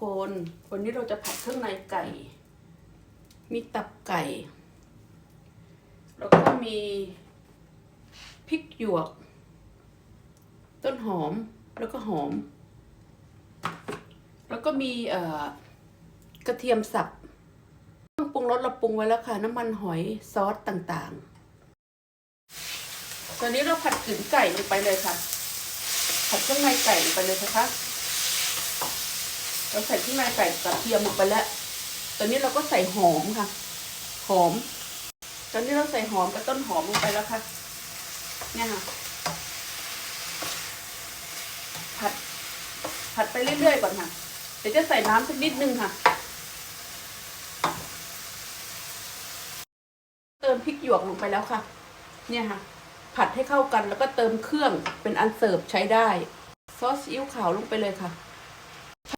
คน วันนี้เราจะผัดเครื่องในไก่ มีตับไก่ แล้วก็มีพริกหยวก ต้นหอม แล้วก็หอม แล้วก็มีกระเทียมสับเครื่องปรุงรสเราปรุงไว้แล้วค่ะ น้ำมันหอยซอสต่างๆ ตอนนี้เราผัดกึ่งไก่ลงไปเลยค่ะ ผัดเครื่องในไก่ลงไปเลยนะคะ เราใส่เครื่องใส่กระเทียมลงไปแล้ว ตอนนี้เราก็ใส่หอมค่ะ หอม ตอนนี้เราใส่หอมกับต้นหอมลงไปแล้วค่ะเนี่ยค่ะ ผัด ผัดไปเรื่อยๆก่อนค่ะ เดี๋ยวจะใส่น้ำสักนิดนึงค่ะ เติมพริกหยวกลงไปแล้วค่ะ เนี่ยค่ะ ผัดให้เข้ากันแล้วก็เติมเครื่องเป็นอันเสิร์ฟใช้ได้ ซอสซีอิ๊วขาวลงไปเลยค่ะ